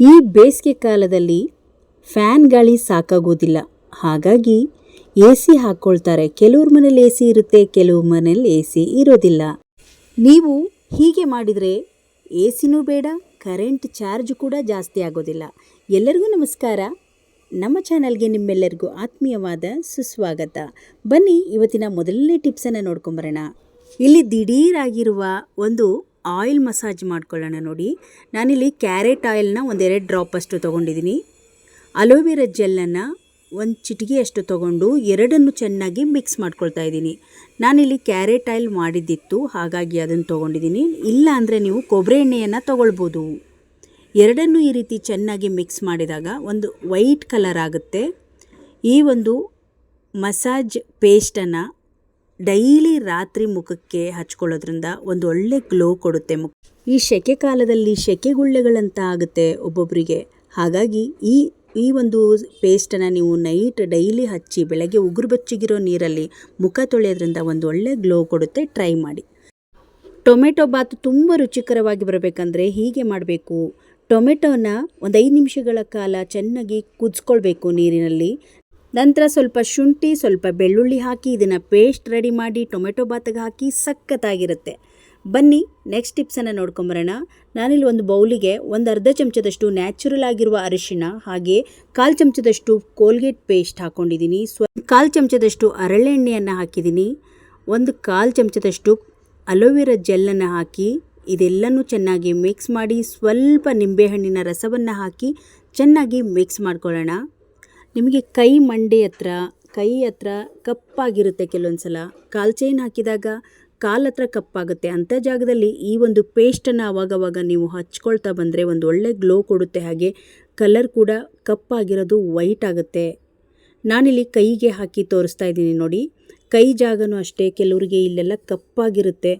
ಈ ಬೇಸಿಗೆ ಕಾಲದಲ್ಲಿ ಫ್ಯಾನ್ ಗಾಳಿ ಸಾಕಾಗೋದಿಲ್ಲ. ಹಾಗಾಗಿ ಎ ಸಿ ಹಾಕ್ಕೊಳ್ತಾರೆ ಕೆಲವ್ರ ಮನೇಲಿ ಎ ಸಿ ಇರುತ್ತೆ ಕೆಲವು ಮನೇಲಿ ಎ ಸಿ ಇರೋದಿಲ್ಲ. ನೀವು ಹೀಗೆ ಮಾಡಿದರೆ ಎ ಸಿನೂ ಬೇಡ, ಕರೆಂಟ್ ಚಾರ್ಜ್ ಕೂಡ ಜಾಸ್ತಿ ಆಗೋದಿಲ್ಲ. ಎಲ್ಲರಿಗೂ ನಮಸ್ಕಾರ. ನಮ್ಮ ಚಾನಲ್ಗೆ ನಿಮ್ಮೆಲ್ಲರಿಗೂ ಆತ್ಮೀಯವಾದ ಸುಸ್ವಾಗತ. ಬನ್ನಿ, ಇವತ್ತಿನ ಮೊದಲನೇ ಟಿಪ್ಸನ್ನು ನೋಡ್ಕೊಂಬರೋಣ. ಇಲ್ಲಿ ದಿಢೀರಾಗಿರುವ ಒಂದು ಆಯಿಲ್ ಮಸಾಜ್ ಮಾಡ್ಕೊಳ್ಳೋಣ ನೋಡಿ. ನಾನಿಲ್ಲಿ ಕ್ಯಾರೆಟ್ ಆಯಿಲ್ನ ಒಂದೆರಡು ಡ್ರಾಪ್ ಅಷ್ಟು ತೊಗೊಂಡಿದ್ದೀನಿ. ಅಲೋವೆರಾ ಜೆಲ್ಲನ್ನು ಒಂದು ಚಿಟಿಗೆಯಷ್ಟು ತೊಗೊಂಡು ಎರಡನ್ನು ಚೆನ್ನಾಗಿ ಮಿಕ್ಸ್ ಮಾಡ್ಕೊಳ್ತಾ ಇದ್ದೀನಿ. ನಾನಿಲ್ಲಿ ಕ್ಯಾರೆಟ್ ಆಯಿಲ್ ಮಾಡಿದ್ದಿತ್ತು, ಹಾಗಾಗಿ ಅದನ್ನು ತೊಗೊಂಡಿದ್ದೀನಿ. ಇಲ್ಲ ಅಂದರೆ ನೀವು ಕೊಬ್ಬರಿ ಎಣ್ಣೆಯನ್ನು ತೊಗೊಳ್ಬೋದು. ಎರಡನ್ನೂ ಈ ರೀತಿ ಚೆನ್ನಾಗಿ ಮಿಕ್ಸ್ ಮಾಡಿದಾಗ ಒಂದು ವೈಟ್ ಕಲರ್ ಆಗುತ್ತೆ. ಈ ಒಂದು ಮಸಾಜ್ ಪೇಸ್ಟನ್ನು ಡೈಲಿ ರಾತ್ರಿ ಮುಖಕ್ಕೆ ಹಚ್ಕೊಳ್ಳೋದ್ರಿಂದ ಒಂದು ಒಳ್ಳೆ ಗ್ಲೋ ಕೊಡುತ್ತೆ ಮುಖ. ಈ ಸೆಕೆ ಕಾಲದಲ್ಲಿ ಸೆಕೆಗುಳ್ಳೆಗಳಂತ ಆಗುತ್ತೆ ಒಬ್ಬೊಬ್ಬರಿಗೆ ಹಾಗಾಗಿ ಈ ಈ ಒಂದು ಪೇಸ್ಟನ್ನು ನೀವು ನೈಟ್ ಡೈಲಿ ಹಚ್ಚಿ ಬೆಳಗ್ಗೆ ಉಗುರು ಬಚ್ಚಿಗಿರೋ ನೀರಲ್ಲಿ ಮುಖ ತೊಳೆಯೋದ್ರಿಂದ ಒಂದು ಒಳ್ಳೆ ಗ್ಲೋ ಕೊಡುತ್ತೆ, ಟ್ರೈ ಮಾಡಿ. ಟೊಮೆಟೊ ಬಾತ್ ತುಂಬ ರುಚಿಕರವಾಗಿ ಬರಬೇಕಂದ್ರೆ ಹೀಗೆ ಮಾಡಬೇಕು. ಟೊಮೆಟೊನ ಒಂದು ಐದು ನಿಮಿಷಗಳ ಕಾಲ ಚೆನ್ನಾಗಿ ಕುದಿಸ್ಕೊಳ್ಬೇಕು ನೀರಿನಲ್ಲಿ. ನಂತರ ಸ್ವಲ್ಪ ಶುಂಠಿ, ಸ್ವಲ್ಪ ಬೆಳ್ಳುಳ್ಳಿ ಹಾಕಿ ಇದನ್ನು ಪೇಸ್ಟ್ ರೆಡಿ ಮಾಡಿ ಟೊಮೆಟೊ ಬಾತ್ಗೆ ಹಾಕಿ ಸಖತ್ತಾಗಿರುತ್ತೆ. ಬನ್ನಿ ನೆಕ್ಸ್ಟ್ ಟಿಪ್ಸನ್ನು ನೋಡ್ಕೊಂಬರೋಣ. ನಾನಿಲ್ಲಿ ಒಂದು ಬೌಲಿಗೆ ಒಂದು ಅರ್ಧ ಚಮಚದಷ್ಟು ನ್ಯಾಚುರಲ್ ಆಗಿರುವ ಅರಿಶಿಣ, ಹಾಗೆ ಕಾಲು ಚಮಚದಷ್ಟು ಕೋಲ್ಗೇಟ್ ಪೇಸ್ಟ್ ಹಾಕ್ಕೊಂಡಿದ್ದೀನಿ ಸ್ವ ಕಾಲು ಚಮಚದಷ್ಟು ಅರಳೆಣ್ಣೆಯನ್ನು ಹಾಕಿದ್ದೀನಿ. ಒಂದು ಕಾಲು ಚಮಚದಷ್ಟು ಅಲೋವೆರಾ ಜೆಲ್ಲನ್ನು ಹಾಕಿ ಇದೆಲ್ಲನೂ ಚೆನ್ನಾಗಿ ಮಿಕ್ಸ್ ಮಾಡಿ ಸ್ವಲ್ಪ ನಿಂಬೆಹಣ್ಣಿನ ರಸವನ್ನು ಹಾಕಿ ಚೆನ್ನಾಗಿ ಮಿಕ್ಸ್ ಮಾಡ್ಕೊಳ್ಳೋಣ. ನಿಮಗೆ ಕೈ ಮಂಡೆ ಹತ್ರ, ಕೈ ಹತ್ರ ಕಪ್ಪಾಗಿರುತ್ತೆ ಕೆಲವೊಂದು ಸಲ ಕಾಲು ಚೈನ್ ಹಾಕಿದಾಗ ಕಾಲು ಹತ್ರ ಕಪ್ಪಾಗುತ್ತೆ. ಅಂಥ ಜಾಗದಲ್ಲಿ ಈ ಒಂದು ಪೇಸ್ಟನ್ನು ಆವಾಗವಾಗ ನೀವು ಹಚ್ಕೊಳ್ತಾ ಬಂದರೆ ಒಂದು ಒಳ್ಳೆ ಗ್ಲೋ ಕೊಡುತ್ತೆ. ಹಾಗೆ ಕಲರ್ ಕೂಡ ಕಪ್ಪಾಗಿರೋದು ವೈಟ್ ಆಗುತ್ತೆ. ನಾನಿಲ್ಲಿ ಕೈಗೆ ಹಾಕಿ ತೋರಿಸ್ತಾ ಇದ್ದೀನಿ ನೋಡಿ. ಕೈ ಜಾಗನೂ ಅಷ್ಟೇ, ಕೆಲವರಿಗೆ ಇಲ್ಲೆಲ್ಲ ಕಪ್ಪಾಗಿರುತ್ತೆ.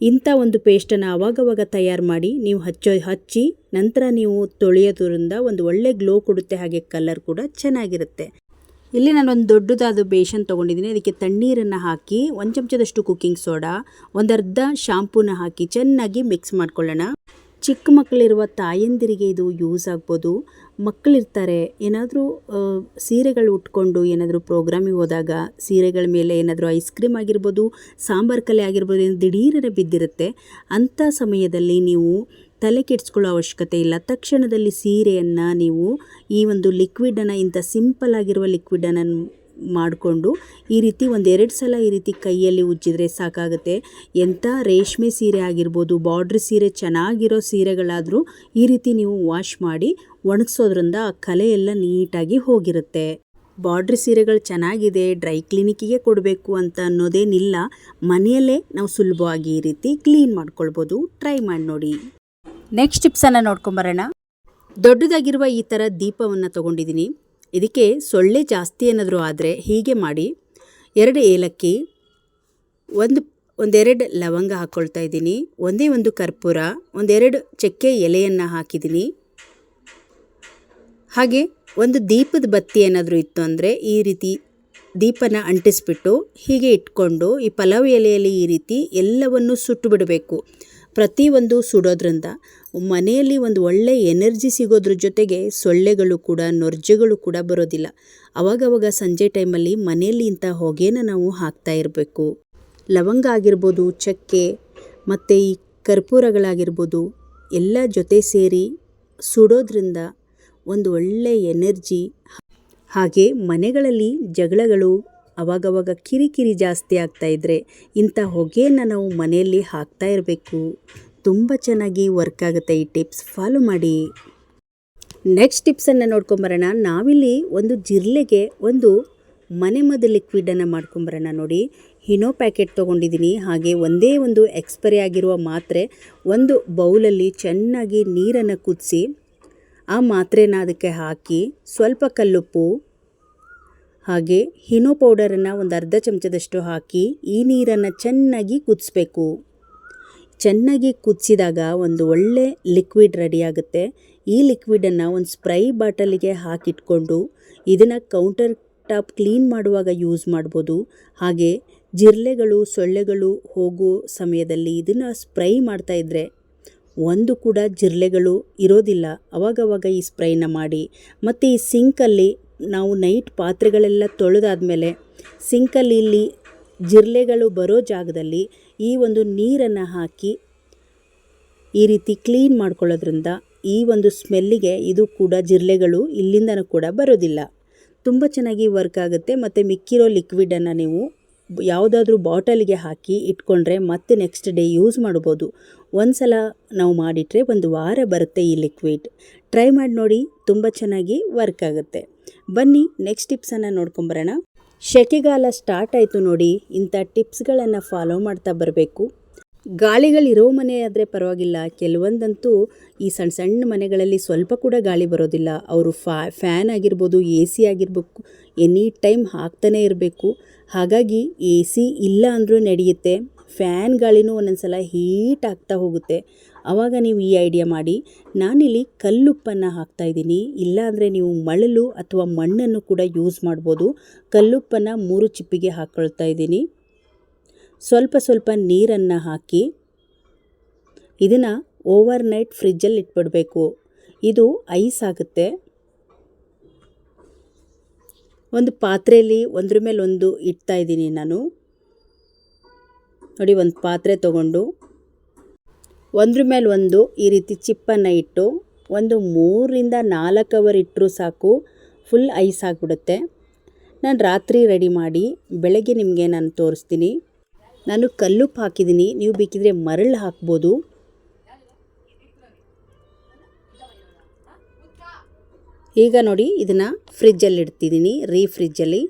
ಇಂಥ ಒಂದು ಪೇಸ್ಟನ್ನು ಆವಾಗವಾಗ ತಯಾರು ಮಾಡಿ ನೀವು ಹಚ್ಚೋ ಹಚ್ಚಿ ನಂತರ ನೀವು ತೊಳೆಯೋದ್ರಿಂದ ಒಂದು ಒಳ್ಳೆ ಗ್ಲೋ ಕೊಡುತ್ತೆ, ಹಾಗೆ ಕಲರ್ ಕೂಡ ಚೆನ್ನಾಗಿರುತ್ತೆ. ಇಲ್ಲಿ ನಾನು ಒಂದು ದೊಡ್ಡದಾದ ಬೇಷನ್ ತೊಗೊಂಡಿದ್ದೀನಿ. ಅದಕ್ಕೆ ತಣ್ಣೀರನ್ನು ಹಾಕಿ, ಒಂದು ಚಮಚದಷ್ಟು ಕುಕ್ಕಿಂಗ್ ಸೋಡಾ ಒಂದು ಅರ್ಧ ಶಾಂಪೂನ ಹಾಕಿ ಚೆನ್ನಾಗಿ ಮಿಕ್ಸ್ ಮಾಡ್ಕೊಳ್ಳೋಣ. ಚಿಕ್ಕ ಮಕ್ಕಳಿರುವ ತಾಯಂದಿರಿಗೆ ಇದು ಯೂಸ್ ಆಗ್ಬೋದು. ಮಕ್ಕಳಿರ್ತಾರೆ. ಏನಾದರೂ ಸೀರೆಗಳು ಉಟ್ಕೊಂಡು ಏನಾದರೂ ಪ್ರೋಗ್ರಾಮಿಗೆ ಹೋದಾಗ ಸೀರೆಗಳ ಮೇಲೆ ಏನಾದರೂ ಐಸ್ ಕ್ರೀಮ್ ಆಗಿರ್ಬೋದು, ಸಾಂಬಾರು ಕಲೆ ಆಗಿರ್ಬೋದು, ಏನು ದಿಢೀರನೆ ಬಿದ್ದಿರುತ್ತೆ. ಅಂಥ ಸಮಯದಲ್ಲಿ ನೀವು ತಲೆ ಕೆಡಿಸ್ಕೊಳ್ಳೋ ಅವಶ್ಯಕತೆ ಇಲ್ಲ. ತಕ್ಷಣದಲ್ಲಿ ಸೀರೆಯನ್ನು ನೀವು ಈ ಒಂದು ಲಿಕ್ವಿಡನ್ನು ಇಂಥ ಸಿಂಪಲ್ ಆಗಿರುವ ಲಿಕ್ವಿಡನ್ನು ಮಾಡಿಕೊಂಡು ಈ ರೀತಿ ಒಂದೆರಡು ಸಲ ಈ ರೀತಿ ಕೈಯಲ್ಲಿ ಉಜ್ಜಿದ್ರೆ ಸಾಕಾಗುತ್ತೆ. ಎಂಥ ರೇಷ್ಮೆ ಸೀರೆ ಆಗಿರ್ಬೋದು, ಬಾರ್ಡ್ರ್ ಸೀರೆ, ಚೆನ್ನಾಗಿರೋ ಸೀರೆಗಳಾದರೂ ಈ ರೀತಿ ನೀವು ವಾಶ್ ಮಾಡಿ ಒಣಗಿಸೋದ್ರಿಂದ ಆ ಕಲೆ ಎಲ್ಲ ನೀಟಾಗಿ ಹೋಗಿರುತ್ತೆ. ಬಾರ್ಡ್ರ್ ಸೀರೆಗಳು ಚೆನ್ನಾಗಿದೆ, ಡ್ರೈ ಕ್ಲಿನಿಕ್ಕಿಗೆ ಕೊಡಬೇಕು ಅಂತ ಅನ್ನೋದೇನಿಲ್ಲ. ಮನೆಯಲ್ಲೇ ನಾವು ಸುಲಭವಾಗಿ ಈ ರೀತಿ ಕ್ಲೀನ್ ಮಾಡ್ಕೊಳ್ಬೋದು. ಟ್ರೈ ಮಾಡಿ ನೋಡಿ. ನೆಕ್ಸ್ಟ್ ಟಿಪ್ಸನ್ನು ನೋಡ್ಕೊಂಬರೋಣ. ದೊಡ್ಡದಾಗಿರುವ ಈ ಥರ ದೀಪವನ್ನು ತೊಗೊಂಡಿದ್ದೀನಿ. ಇದಕ್ಕೆ ಸೊಳ್ಳೆ ಜಾಸ್ತಿ ಏನಾದರೂ ಆದರೆ ಹೀಗೆ ಮಾಡಿ ಎರಡು ಏಲಕ್ಕಿ, ಒಂದು, ಒಂದೆರಡು ಲವಂಗ ಹಾಕ್ಕೊಳ್ತಾ ಇದ್ದೀನಿ. ಒಂದೇ ಒಂದು ಕರ್ಪೂರ, ಒಂದೆರಡು ಚಕ್ಕೆ ಎಲೆಯನ್ನು ಹಾಕಿದ್ದೀನಿ. ಹಾಗೆ ಒಂದು ದೀಪದ ಬತ್ತಿ ಏನಾದರೂ ಇತ್ತು ಅಂದರೆ ಈ ರೀತಿ ದೀಪನ ಅಂಟಿಸ್ಬಿಟ್ಟು ಹೀಗೆ ಇಟ್ಕೊಂಡು ಈ ಪಲಾವ್ ಎಲೆಯಲ್ಲಿ ಈ ರೀತಿ ಎಲ್ಲವನ್ನು ಸುಟ್ಟು ಬಿಡಬೇಕು. ಪ್ರತಿಯೊಂದು ಸುಡೋದ್ರಿಂದ ಮನೆಯಲ್ಲಿ ಒಂದು ಒಳ್ಳೆ ಎನರ್ಜಿ ಸಿಗೋದ್ರ ಜೊತೆಗೆ ಸೊಳ್ಳೆಗಳು ಕೂಡ, ನೊರ್ಜೆಗಳು ಕೂಡ ಬರೋದಿಲ್ಲ. ಅವಾಗವಾಗ ಸಂಜೆ ಟೈಮಲ್ಲಿ ಮನೆಯಲ್ಲಿ ಇಂಥ ಹೊಗೆನ ನಾವು ಹಾಕ್ತಾ ಇರಬೇಕು. ಲವಂಗ ಆಗಿರ್ಬೋದು, ಚಕ್ಕೆ ಮತ್ತು ಈ ಕರ್ಪೂರಗಳಾಗಿರ್ಬೋದು, ಎಲ್ಲ ಜೊತೆ ಸೇರಿ ಸುಡೋದ್ರಿಂದ ಒಂದು ಒಳ್ಳೆ ಎನರ್ಜಿ. ಹಾಗೆ ಮನೆಗಳಲ್ಲಿ ಜಗಳಗಳು ಅವಾಗವಾಗ ಕಿರಿಕಿರಿ ಜಾಸ್ತಿ ಆಗ್ತಾ ಇದ್ದರೆ ಇಂಥ ಹೊಗೆಯನ್ನು ನಾವು ಮನೆಯಲ್ಲಿ ಹಾಕ್ತಾ ಇರಬೇಕು. ತುಂಬ ಚೆನ್ನಾಗಿ ವರ್ಕ್ ಆಗುತ್ತೆ ಈ ಟಿಪ್ಸ್. ಫಾಲೋ ಮಾಡಿ. ನೆಕ್ಸ್ಟ್ ಟಿಪ್ಸನ್ನು ನೋಡ್ಕೊಂಬರೋಣ. ನಾವಿಲ್ಲಿ ಒಂದು ಜಿರ್ಲೆಗೆ ಒಂದು ಮನೆ ಮದ್ದು ಲಿಕ್ವಿಡನ್ನು ಮಾಡ್ಕೊಂಬರೋಣ ನೋಡಿ. ಹಿನೋ ಪ್ಯಾಕೆಟ್ ತೊಗೊಂಡಿದ್ದೀನಿ. ಹಾಗೆ ಒಂದೇ ಒಂದು ಎಕ್ಸ್ಪೈರಿ ಆಗಿರುವ ಮಾತ್ರೆ ಒಂದು ಬೌಲಲ್ಲಿ ಚೆನ್ನಾಗಿ ನೀರನ್ನು ಕುದಿಸಿ, ಆ ಮಾತ್ರೆನ ಅದಕ್ಕೆ ಹಾಕಿ ಸ್ವಲ್ಪ ಕಲ್ಲುಪ್ಪು ಹಾಗೆ ಹಿನೋ ಪೌಡರನ್ನು ಒಂದು ಅರ್ಧ ಚಮಚದಷ್ಟು ಹಾಕಿ ಈ ನೀರನ್ನು ಚೆನ್ನಾಗಿ ಕುದಿಸ್ಬೇಕು. ಚೆನ್ನಾಗಿ ಕುದಿಸಿದಾಗ ಒಂದು ಒಳ್ಳೆ ಲಿಕ್ವಿಡ್ ರೆಡಿ ಆಗುತ್ತೆ. ಈ ಲಿಕ್ವಿಡನ್ನು ಒಂದು ಸ್ಪ್ರೈ ಬಾಟಲಿಗೆ ಹಾಕಿಟ್ಕೊಂಡು ಇದನ್ನು ಕೌಂಟರ್ ಟಾಪ್ ಕ್ಲೀನ್ ಮಾಡುವಾಗ ಯೂಸ್ ಮಾಡ್ಬೋದು. ಹಾಗೆ ಜಿರ್ಲೆಗಳು ಸೊಳ್ಳೆಗಳು ಹೋಗೋ ಸಮಯದಲ್ಲಿ ಇದನ್ನು ಸ್ಪ್ರೈ ಮಾಡ್ತಾಯಿದ್ರೆ ಒಂದು ಕೂಡ ಜಿರಳೆಗಳು ಇರೋದಿಲ್ಲ. ಅವಾಗವಾಗ ಈ ಸ್ಪ್ರೈನ ಮಾಡಿ ಮತ್ತು ಈ ಸಿಂಕಲ್ಲಿ ನಾವು ನೈಟ್ ಪಾತ್ರೆಗಳೆಲ್ಲ ತೊಳೆದಾದ್ಮೇಲೆ ಸಿಂಕಲ್ಲಿ ಇಲ್ಲಿ ಜಿರಳೆಗಳು ಬರೋ ಜಾಗದಲ್ಲಿ ಈ ಒಂದು ನೀರನ್ನು ಹಾಕಿ ಈ ರೀತಿ ಕ್ಲೀನ್ ಮಾಡ್ಕೊಳ್ಳೋದ್ರಿಂದ ಈ ಒಂದು ಸ್ಮೆಲ್ಲಿಗೆ ಇದು ಕೂಡ ಜಿರಳೆಗಳು ಇಲ್ಲಿಂದನೂ ಕೂಡ ಬರೋದಿಲ್ಲ. ತುಂಬ ಚೆನ್ನಾಗಿ ವರ್ಕ್ ಆಗುತ್ತೆ ಮತ್ತು ಮಿಕ್ಕಿರೋ ಲಿಕ್ವಿಡನ್ನು ನೀವು ಯಾವುದಾದ್ರೂ ಬಾಟಲಿಗೆ ಹಾಕಿ ಇಟ್ಕೊಂಡ್ರೆ ಮತ್ತೆ ನೆಕ್ಸ್ಟ್ ಡೇ ಯೂಸ್ ಮಾಡ್ಬೋದು. ಒಂದು ಸಲ ನಾವು ಮಾಡಿಟ್ರೆ ಒಂದು ವಾರ ಬರುತ್ತೆ ಈ ಲಿಕ್ವಿಡ್. ಟ್ರೈ ಮಾಡಿ ನೋಡಿ, ತುಂಬ ಚೆನ್ನಾಗಿ ವರ್ಕ್ ಆಗುತ್ತೆ. ಬನ್ನಿ ನೆಕ್ಸ್ಟ್ ಟಿಪ್ಸನ್ನು ನೋಡ್ಕೊಂಬರೋಣ. ಶೆಕೆಗಾಲ ಸ್ಟಾರ್ಟ್ ಆಯಿತು ನೋಡಿ, ಇಂಥ ಟಿಪ್ಸ್ಗಳನ್ನು ಫಾಲೋ ಮಾಡ್ತಾ ಬರಬೇಕು. ಗಾಳಿಗಳಿರೋ ಮನೆ ಆದರೆ ಪರವಾಗಿಲ್ಲ, ಕೆಲವೊಂದಂತೂ ಈ ಸಣ್ಣ ಸಣ್ಣ ಮನೆಗಳಲ್ಲಿ ಸ್ವಲ್ಪ ಕೂಡ ಗಾಳಿ ಬರೋದಿಲ್ಲ. ಅವರು ಫ್ಯಾ ಫ್ಯಾನ್ ಆಗಿರ್ಬೋದು ಎ ಸಿ ಆಗಿರ್ಬೇಕು ಎನಿ ಟೈಮ್ ಹಾಕ್ತಾನೇ ಇರಬೇಕು. ಹಾಗಾಗಿ ಎ ಸಿ ಇಲ್ಲ ಅಂದರೂ ನಡೆಯುತ್ತೆ. ಫ್ಯಾನ್ ಗಾಳಿನೂ ಒಂದೊಂದು ಸಲ ಹೀಟ್ ಆಗ್ತಾ ಹೋಗುತ್ತೆ. ಆವಾಗ ನೀವು ಈ ಐಡಿಯಾ ಮಾಡಿ, ನಾನಿಲ್ಲಿ ಕಲ್ಲುಪ್ಪನ್ನು ಹಾಕ್ತಾ ಇದ್ದೀನಿ. ಇಲ್ಲಾಂದರೆ ನೀವು ಮಳಲು ಅಥವಾ ಮಣ್ಣನ್ನು ಕೂಡ ಯೂಸ್ ಮಾಡ್ಬೋದು. ಕಲ್ಲುಪ್ಪನ್ನು ಮೂರು ಚಿಪ್ಪಿಗೆ ಹಾಕ್ಕೊಳ್ತಾ ಇದ್ದೀನಿ. ಸ್ವಲ್ಪ ಸ್ವಲ್ಪ ನೀರನ್ನು ಹಾಕಿ, ಇದನ್ನು ಓವರ್ ನೈಟ್ ಫ್ರಿಜ್ಜಲ್ಲಿ ಇಟ್ಬಿಡಬೇಕು. ಇದು ಐಸ್ ಆಗುತ್ತೆ. ಒಂದು ಪಾತ್ರೆಯಲ್ಲಿ ಒಂದ್ರ ಮೇಲೆ ಒಂದು ಇಡ್ತಾ ಇದ್ದೀನಿ ನಾನು. ನೋಡಿ, ಒಂದು ಪಾತ್ರೆ ತಗೊಂಡು, ಒಂದ್ರ ಮೇಲೆ ಒಂದು ಈ ರೀತಿ ಚಿಪ್ಪನ್ನು ಇಟ್ಟು, ಒಂದು ಮೂರರಿಂದ ನಾಲ್ಕು ಅವರ್ ಇಟ್ಟರೂ ಸಾಕು ಫುಲ್ ಐಸ್ ಆಗಿಬಿಡುತ್ತೆ. ನಾನು ರಾತ್ರಿ ರೆಡಿ ಮಾಡಿ, ಬೆಳಗ್ಗೆ ನಿಮಗೆ ನಾನು ತೋರಿಸ್ತೀನಿ. ನಾನು ಕಲ್ಲುಪ್ಪು ಹಾಕಿದ್ದೀನಿ ನೀವು ಬೇಕಿದ್ರೆ ಮರಳು ಹಾಕ್ಬೋದು. ಈಗ ನೋಡಿ, ಇದನ್ನು ಫ್ರಿಜ್ಜಲ್ಲಿ ಇಡ್ತಿದ್ದೀನಿ ರೀ ಫ್ರಿಜ್ಜಲ್ಲಿ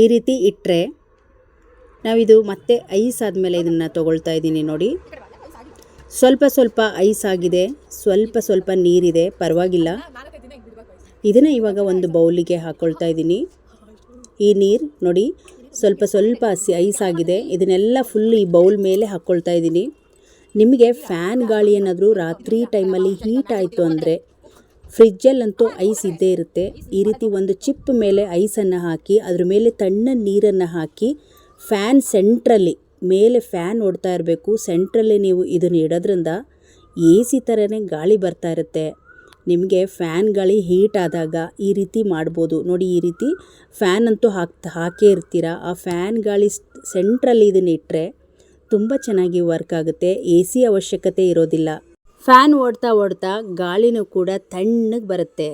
ಈ ರೀತಿ ಇಟ್ಟರೆ ನಾವಿದು ಮತ್ತೆ ಐಸ್ ಆದಮೇಲೆ ಇದನ್ನು ತೊಗೊಳ್ತಾ ಇದ್ದೀನಿ ನೋಡಿ. ಸ್ವಲ್ಪ ಸ್ವಲ್ಪ ಐಸ್ ಆಗಿದೆ, ಸ್ವಲ್ಪ ಸ್ವಲ್ಪ ನೀರಿದೆ, ಪರವಾಗಿಲ್ಲ. ಇದನ್ನು ಇವಾಗ ಒಂದು ಬೌಲಿಗೆ ಹಾಕ್ಕೊಳ್ತಾ ಇದ್ದೀನಿ. ಈ ನೀರು ನೋಡಿ, ಸ್ವಲ್ಪ ಸ್ವಲ್ಪ ಹಸಿ ಐಸ್ ಆಗಿದೆ. ಇದನ್ನೆಲ್ಲ ಫುಲ್ ಈ ಬೌಲ್ ಮೇಲೆ ಹಾಕ್ಕೊಳ್ತಾ ಇದ್ದೀನಿ. ನಿಮಗೆ ಫ್ಯಾನ್ ಗಾಳಿ ಏನಾದರೂ ರಾತ್ರಿ ಟೈಮಲ್ಲಿ ಹೀಟ್ ಆಯಿತು ಅಂದರೆ ಫ್ರಿಜ್ಜಲ್ಲಂತೂ ಐಸ್ ಇದ್ದೇ ಇರುತ್ತೆ. ಈ ರೀತಿ ಒಂದು ಚಿಪ್ ಮೇಲೆ ಐಸನ್ನು ಹಾಕಿ, ಅದ್ರ ಮೇಲೆ ತಣ್ಣ ನೀರನ್ನು ಹಾಕಿ, ಫ್ಯಾನ್ ಸೆಂಟ್ರಲ್ಲಿ, ಮೇಲೆ ಫ್ಯಾನ್ ಓಡ್ತಾ ಇರಬೇಕು. ಸೆಂಟ್ರಲ್ಲಿ ನೀವು ಇದನ್ನು ಇಡೋದ್ರಿಂದ ಎ ಸಿ ಥರನೇ ಗಾಳಿ ಬರ್ತಾ ಇರುತ್ತೆ. ನಿಮಗೆ ಫ್ಯಾನ್ ಗಾಳಿ ಹೀಟ್ ಆದಾಗ ಈ ರೀತಿ ಮಾಡ್ಬೋದು. ನೋಡಿ, ಈ ರೀತಿ ಫ್ಯಾನ್ ಅಂತೂ ಹಾಕ್, ಹಾಕೇ ಇರ್ತೀರ. ಆ ಫ್ಯಾನ್ ಗಾಳಿ ಸೆಂಟ್ರಲ್ಲಿ ಇದನ್ನು ಇಟ್ಟರೆ ತುಂಬ ಚೆನ್ನಾಗಿ ವರ್ಕ್ ಆಗುತ್ತೆ. ಎ ಸಿ ಅವಶ್ಯಕತೆ ಇರೋದಿಲ್ಲ. ಫ್ಯಾನ್ ಓಡ್ತಾ ಓಡ್ತಾ ಗಾಳಿನೂ ಕೂಡ ತಣ್ಣಗೆ ಬರುತ್ತೆ.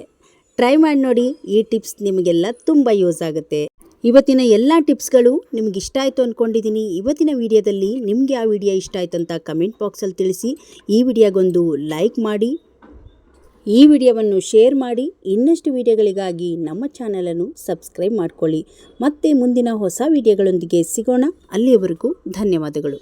ಟ್ರೈ ಮಾಡಿ ನೋಡಿ, ಈ ಟಿಪ್ಸ್ ನಿಮಗೆಲ್ಲ ತುಂಬ ಯೂಸ್ ಆಗುತ್ತೆ. ಇವತ್ತಿನ ಎಲ್ಲ ಟಿಪ್ಸ್ಗಳು ನಿಮ್ಗೆ ಇಷ್ಟ ಆಯಿತು ಅಂದ್ಕೊಂಡಿದ್ದೀನಿ ಇವತ್ತಿನ ವಿಡಿಯೋದಲ್ಲಿ ನಿಮಗೆ ಆ ವಿಡಿಯೋ ಇಷ್ಟ ಆಯಿತು ಅಂತ ಕಮೆಂಟ್ ಬಾಕ್ಸಲ್ಲಿ ತಿಳಿಸಿ. ಈ ವಿಡಿಯೋಗೊಂದು ಲೈಕ್ ಮಾಡಿ. ಈ ವಿಡಿಯೋವನ್ನು ಶೇರ್ ಮಾಡಿ. ಇನ್ನಷ್ಟು ವಿಡಿಯೋಗಳಿಗಾಗಿ ನಮ್ಮ ಚಾನಲನ್ನು ಸಬ್ಸ್ಕ್ರೈಬ್ ಮಾಡ್ಕೊಳ್ಳಿ. ಮತ್ತೆ ಮುಂದಿನ ಹೊಸ ವಿಡಿಯೋಗಳೊಂದಿಗೆ ಸಿಗೋಣ. ಅಲ್ಲಿಯವರೆಗೂ ಧನ್ಯವಾದಗಳು.